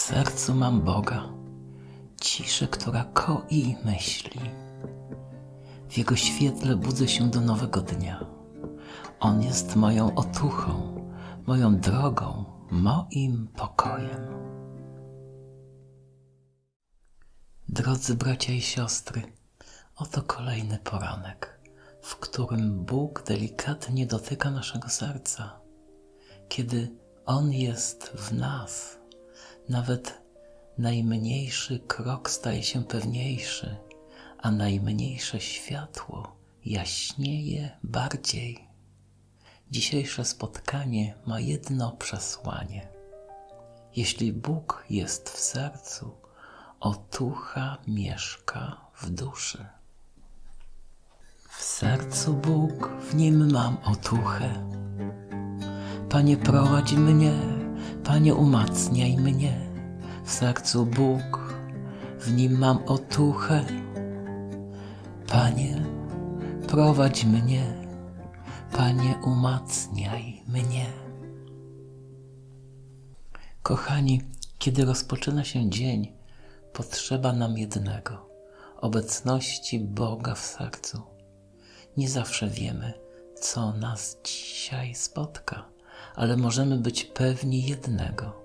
sercu mam Boga, ciszę, która koi myśli. W Jego świetle budzę się do nowego dnia. On jest moją otuchą, moją drogą, moim pokojem. Drodzy bracia i siostry, oto kolejny poranek, w którym Bóg delikatnie dotyka naszego serca. Kiedy On jest w nas, nawet najmniejszy krok staje się pewniejszy, a najmniejsze światło jaśnieje bardziej. Dzisiejsze spotkanie ma jedno przesłanie. Jeśli Bóg jest w sercu, otucha mieszka w duszy. W sercu Bóg, w nim mam otuchę. Panie, prowadź mnie, Panie, umacniaj mnie. W sercu Bóg, w nim mam otuchę. Panie, prowadź mnie, Panie, umacniaj mnie. Kochani, kiedy rozpoczyna się dzień, potrzeba nam jednego obecności Boga w sercu. Nie zawsze wiemy, co nas dzisiaj spotka, ale możemy być pewni jednego.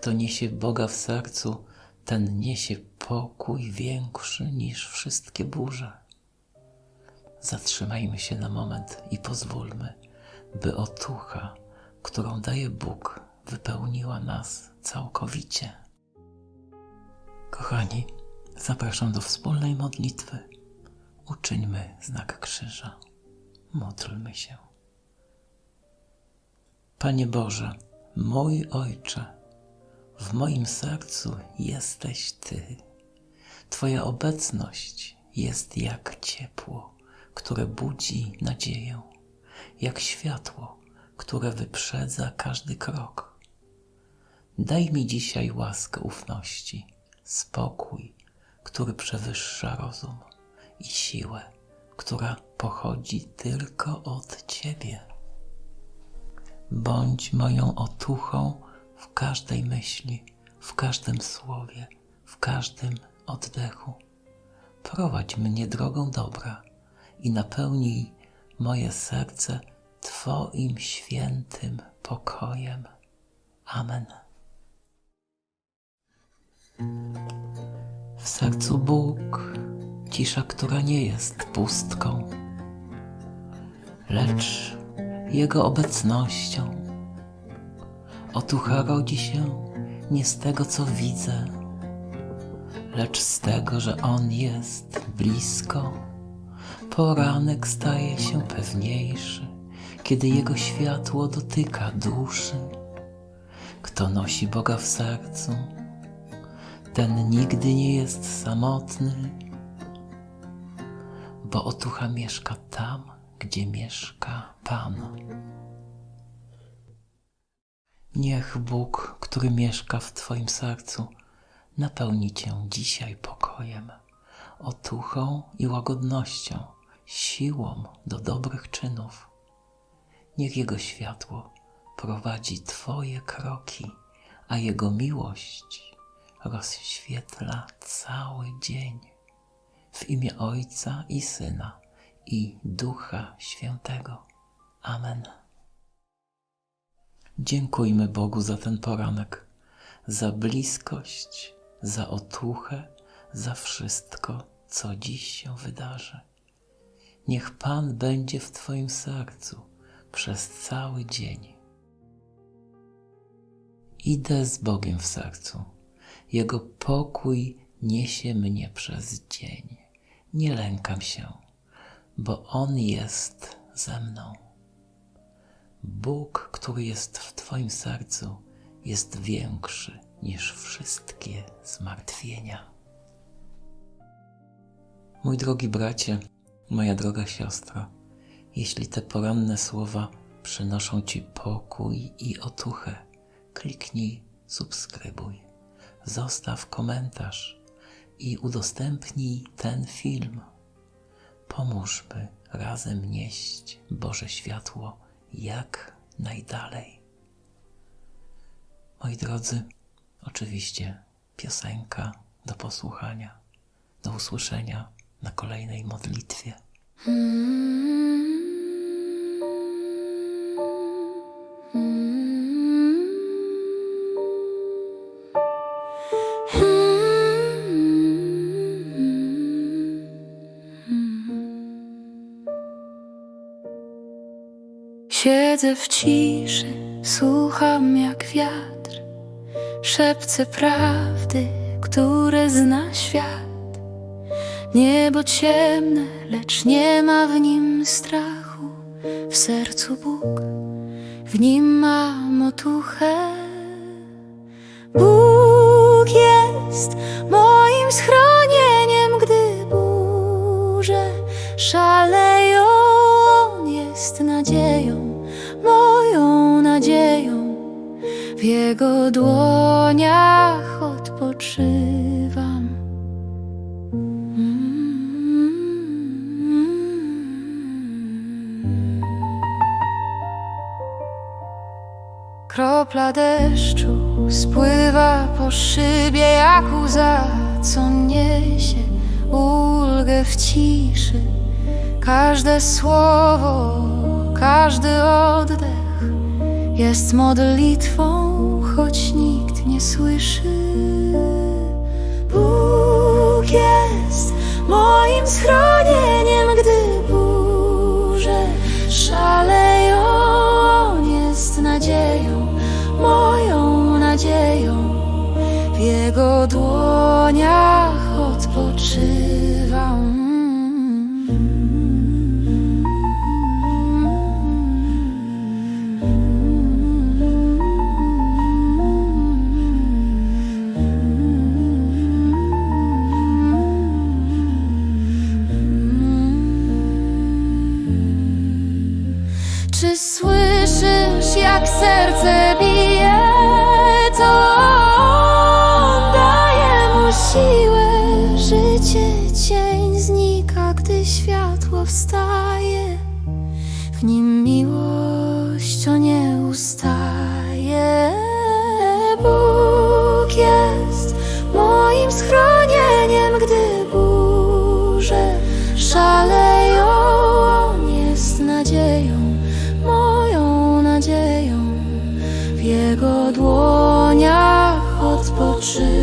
Kto niesie Boga w sercu, ten niesie pokój większy niż wszystkie burze. Zatrzymajmy się na moment i pozwólmy, by otucha, którą daje Bóg, wypełniła nas całkowicie. Kochani, zapraszam do wspólnej modlitwy. Uczyńmy znak krzyża. Módlmy się. Panie Boże, mój Ojcze, w moim sercu jesteś Ty. Twoja obecność jest jak ciepło, które budzi nadzieję, jak światło, które wyprzedza każdy krok. Daj mi dzisiaj łaskę ufności, spokój, który przewyższa rozum i siłę, która pochodzi tylko od Ciebie. Bądź moją otuchą w każdej myśli, w każdym słowie, w każdym oddechu. Prowadź mnie drogą dobra i napełnij moje serce Twoim świętym pokojem. Amen. W sercu Bóg, cisza, która nie jest pustką, lecz Jego obecnością. Otucha rodzi się nie z tego, co widzę, lecz z tego, że On jest blisko. Poranek staje się pewniejszy, kiedy Jego światło dotyka duszy. Kto nosi Boga w sercu, ten nigdy nie jest samotny, bo otucha mieszka tam, gdzie mieszka Pan. Niech Bóg, który mieszka w Twoim sercu, napełni Cię dzisiaj pokojem, otuchą i łagodnością, siłą do dobrych czynów. Niech Jego światło prowadzi Twoje kroki, a Jego miłość rozświetla cały dzień. W imię Ojca i Syna i Ducha Świętego. Amen. Dziękujmy Bogu za ten poranek, za bliskość, za otuchę, za wszystko, co dziś się wydarzy. Niech Pan będzie w Twoim sercu przez cały dzień. Idę z Bogiem w sercu. Jego pokój niesie mnie przez dzień. Nie lękam się, bo On jest ze mną. Bóg, który jest w Twoim sercu, jest większy niż wszystkie zmartwienia. Mój drogi bracie, moja droga siostro, jeśli te poranne słowa przynoszą Ci pokój i otuchę, kliknij subskrybuj, zostaw komentarz i udostępnij ten film. Pomóżmy razem nieść Boże światło jak najdalej. Moi drodzy, oczywiście piosenka do posłuchania, do usłyszenia na kolejnej modlitwie. Siedzę w ciszy, słucham jak wiatr, szepce prawdy, które zna świat. Niebo ciemne, lecz nie ma w nim strachu, w sercu Bóg, w nim mam otuchę. Jego dłoniach odpoczywam. Kropla deszczu spływa po szybie jak łza, co niesie ulgę w ciszy. Każde słowo, każdy oddech jest modlitwą, choć nikt nie słyszy. Bóg jest moim schronieniem, serce bije, to on daje mu siłę. Życie cień znika, gdy światło wstaje, w nim miłość o nie. 是